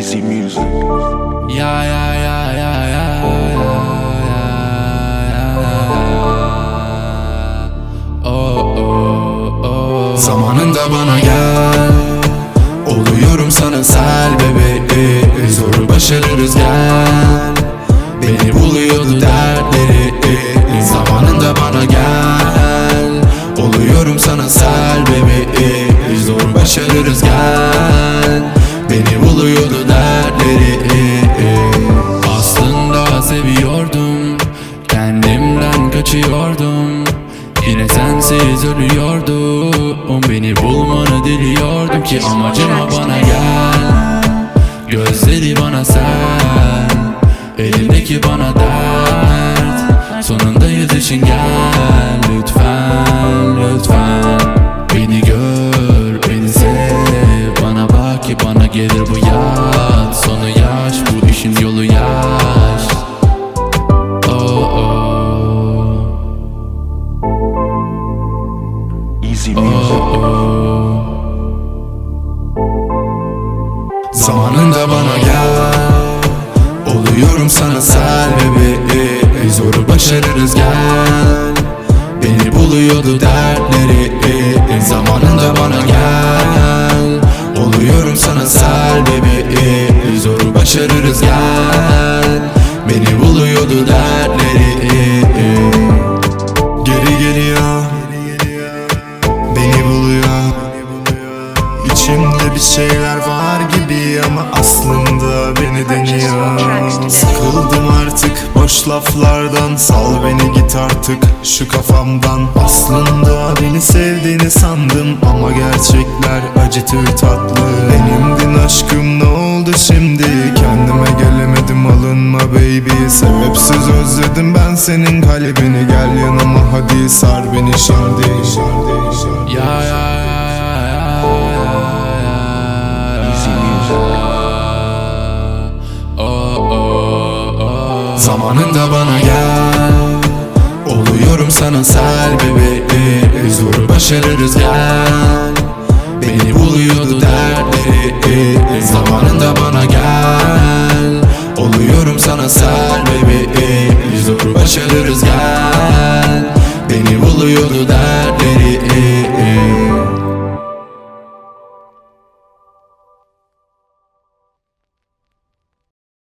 Easy music. Ya ya ya ya ya Oh oh oh. Zamanında bana gel. Oluyorum sana sel bebeği. Zoru başarırız gel. Beni buluyordu dertleri. Zamanında bana gel kaçıyordum. Yine sensiz ölüyordum. Beni bulmanı diliyordum ki Amacıma bana gel. Gözleri bana sen Elimdeki bana dert. Sonunda yüzüşün gel Easy music. Zamanında bana gel Oluyorum sana sel bebeği Zoru başarırız gel. Beni buluyordu dertleri. Zamanında bana gel Oluyorum sana sel bebeği Zoru başarırız gel. Beni buluyordu dertleri beni deniyor. Sıkıldım artık boş laflardan. Sal beni git artık şu kafamdan. Aslında beni sevdiğini sandım Ama gerçekler acıtır tatlı. Benimdin aşkım ne oldu şimdi? Kendime gelemedim alınma baby. Sebepsiz özledim ben senin kalbini. Gel yanıma hadi sar beni şimdi. Ya ya ya ya anında bana gel. Oluyorum sana sel bebeği. Zoru başarırız gel. Beni buluyordu dertleri. Zamanında bana gel. Oluyorum sana sel bebeği. Zoru başarırız gel. Beni buluyordu dertleri.